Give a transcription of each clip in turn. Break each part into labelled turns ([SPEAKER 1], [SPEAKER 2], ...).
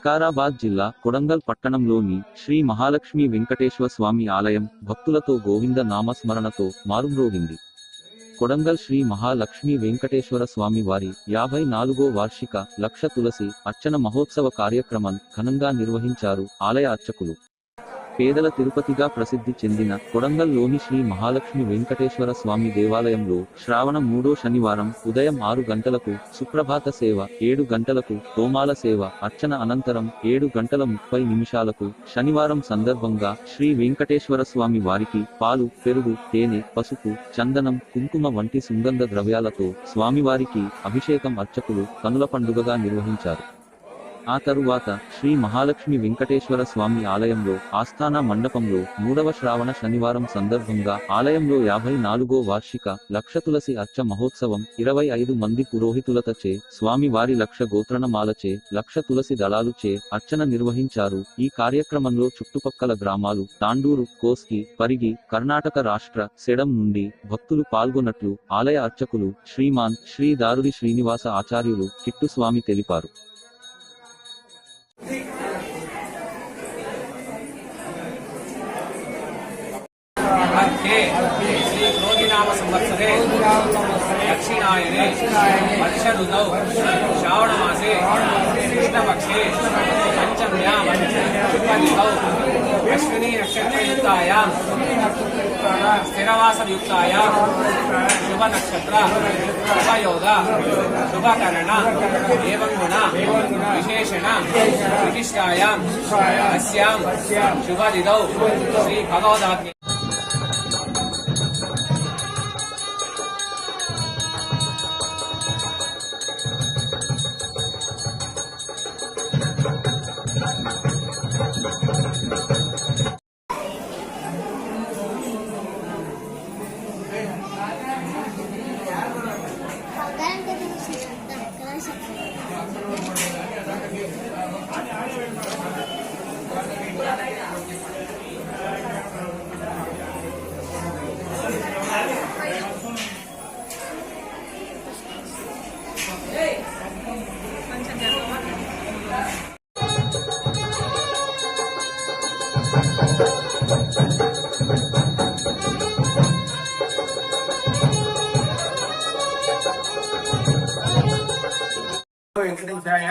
[SPEAKER 1] వికారాబాద్ జిల్లా కొడంగల్ పట్టణంలోని శ్రీ మహాలక్ష్మి వెంకటేశ్వర స్వామి ఆలయం భక్తులతో గోవింద నామస్మరణతో మారుమ్రోగింది. కొడంగల్ శ్రీ మహాలక్ష్మి వెంకటేశ్వర స్వామి వారి యాభై నాలుగో వార్షిక లక్ష తులసి అర్చన మహోత్సవ కార్యక్రమం ఘనంగా నిర్వహించారు ఆలయ అర్చకులు. పేదల తిరుపతిగా ప్రసిద్ధి చెందిన కొడంగల్లోని శ్రీ మహాలక్ష్మి వెంకటేశ్వర స్వామి దేవాలయంలో శ్రావణ మూడో శనివారం ఉదయం ఆరు గంటలకు సుప్రభాత సేవ ఏడు గంటలకు తోమాల సేవ అర్చన అనంతరం ఏడు గంటల ముప్పై నిమిషాలకు శనివారం సందర్భంగా శ్రీ వెంకటేశ్వర స్వామి వారికి పాలు పెరుగు తేనె పసుపు చందనం కుంకుమ వంటి సుగంధ ద్రవ్యాలతో స్వామివారికి అభిషేకం అర్చకులు కనుల పండుగగా నిర్వహించారు. ఆ తరువాత శ్రీ మహాలక్ష్మి వెంకటేశ్వర స్వామి ఆలయంలో ఆస్థాన మండపంలో మూడవ శ్రావణ శనివారం సందర్భంగా ఆలయంలో యాభై నాలుగో వార్షిక లక్ష తులసి అర్చ మహోత్సవం ఇరవై ఐదు మంది పురోహితులతచే స్వామి వారి లక్ష గోత్రణమాలచే లక్ష తులసి దళాలుచే అర్చన నిర్వహించారు. ఈ కార్యక్రమంలో చుట్టుపక్కల గ్రామాలు తాండూరు కోస్కి పరిగి కర్ణాటక రాష్ట్ర సెడం నుండి భక్తులు పాల్గొన్నట్లు ఆలయ అర్చకులు శ్రీమాన్ శ్రీ దారుడి శ్రీనివాస ఆచార్యులు
[SPEAKER 2] కిట్టు స్వామి తెలిపారు. సంవత్సరే శ్రీ క్రోధినామ సంవత్సరే దక్షిణాయనే వర్ష ఋతౌ శ్రావణమాసే కృష్ణపక్షే పంచమ్యాం శుక్లయుగౌ అశ్విని నక్షత్రయుక్తాయాం స్థిరవాసయుక్తాయాం శుభ నక్షత్ర శుభయోగ శుభకరణ
[SPEAKER 3] ఏవంగుణ విశేషణ విశిష్టాయాం అస్యాం శుభదిదౌ శ్రీ భగవదాత్మ
[SPEAKER 4] వెంకటేశాయ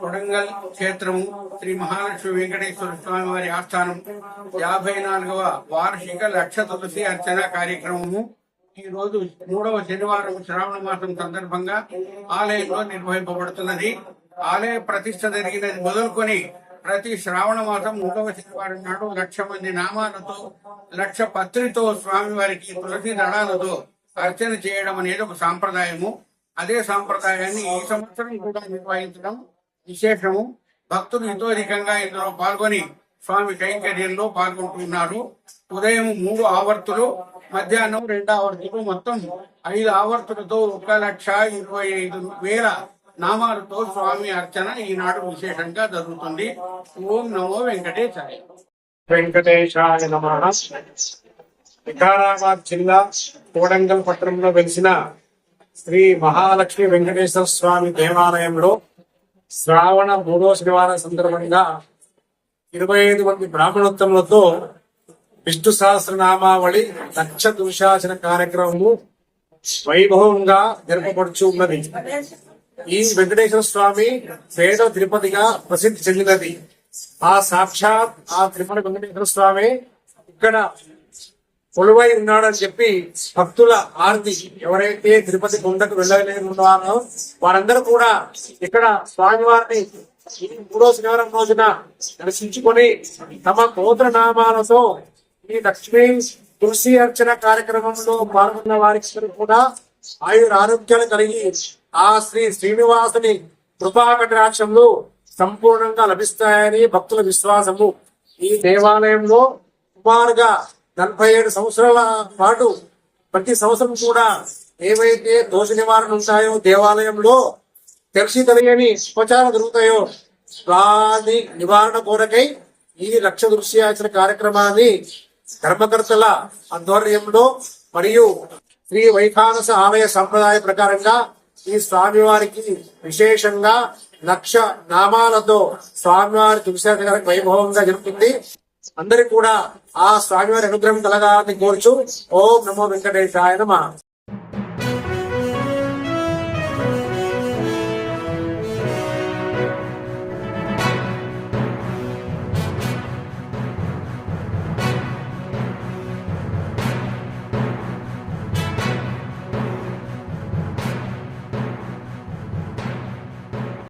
[SPEAKER 4] కొడంగల్ క్షేత్రము శ్రీ మహాలక్ష్మి వెంకటేశ్వర స్వామి వారి ఆస్థానం యాభై నాలుగవ వార్షిక లక్ష తులసి అర్చన కార్యక్రమము. ఈ రోజు మూడవ శనివారం శ్రావణ మాసం సందర్భంగా ఆలయంలో నిర్వహింపబడుతున్నది. ఆలయ ప్రతిష్ట జరిగినది మొదలుకొని ప్రతి శ్రావణ మాసం మూడవ శనివారం నాడు లక్ష మంది నామాలతో లక్ష పత్రితో స్వామివారికి తులసి దళాలతో అర్చన చేయడం అనేది ఒక సాంప్రదాయము. అదే సాంప్రదాయాన్ని ఈ సంవత్సరం కూడా నిర్వహించడం విశేషము. భక్తులు ఇతోధికంగా ఇందులో పాల్గొని స్వామి కైంకర్యంలో పాల్గొంటున్నారు. ఉదయం మూడు ఆవర్తులు మధ్యాహ్నం రెండు ఆవర్తులు మొత్తం ఐదు ఆవర్తులతో ఒక లక్ష ఇరవై ఐదు వేల నామాలతో స్వామి అర్చన ఈనాడు విశేషంగా జరుగుతుంది. ఓం నమో వెంకటేశాయ.
[SPEAKER 5] వెంకటేశాయ నమ. వికారాబాద్ జిల్లా కోడంగల్ పట్టణంలో వెలిసిన శ్రీ మహాలక్ష్మి వెంకటేశ్వర స్వామి దేవాలయంలో శ్రావణ మూడో శనివారం సందర్భంగా ఇరవై ఐదు మంది బ్రాహ్మణోత్తములతో విష్ణు సహస్రనామావళి లక్ష దుశాసన కార్యక్రమము వైభవంగా జరపబడుచు ఉన్నది. ఈ వెంకటేశ్వర స్వామి పేద తిరుపతిగా ప్రసిద్ధి చెందినది. ఆ సాక్షాత్ ఆ తిరుమల వెంకటేశ్వర స్వామి ఇక్కడ కొలువై ఉన్నాడని చెప్పి భక్తుల ఆర్తి ఎవరైతే తిరుపతి గుండకు వెళ్ళలేని ఉన్నారో వారందరూ కూడా ఇక్కడ స్వామివారిని మూడో శనివారం రోజున దర్శించుకొని తమ గోత్ర నామాలతో ఈ లక్ష్మీ తులసి అర్చన కార్యక్రమంలో పాల్గొన్న వారికి కూడా ఆయుర ఆరోగ్యాలు కలిగి ఆ శ్రీ శ్రీనివాసుని కృపాకటాక్షములు సంపూర్ణంగా లభిస్తాయని భక్తుల విశ్వాసము. ఈ దేవాలయంలో సుమారుగా నలభై ఏడు సంవత్సరాల పాటు ప్రతి సంవత్సరం కూడా ఏవైతే దోష నివారణ ఉంటాయో దేవాలయంలో తెలిసి తెలియని ఉపచారం జరుగుతాయో దాని నివారణ కోరకై ఈ లక్ష దృశ్యాచన కార్యక్రమాన్ని ధర్మకర్తల ఆధ్వర్యంలో మరియు శ్రీ వైఖానస ఆలయ సంప్రదాయ ప్రకారంగా ఈ స్వామివారికి విశేషంగా లక్ష నామాలతో స్వామివారి తులసి వైభవంగా జరుగుతుంది. అందరికి కూడా ఆ స్వామివారి అనుగ్రహం కలగాలని కోరుచు ఓం నమో వెంకటేశాయ నమ.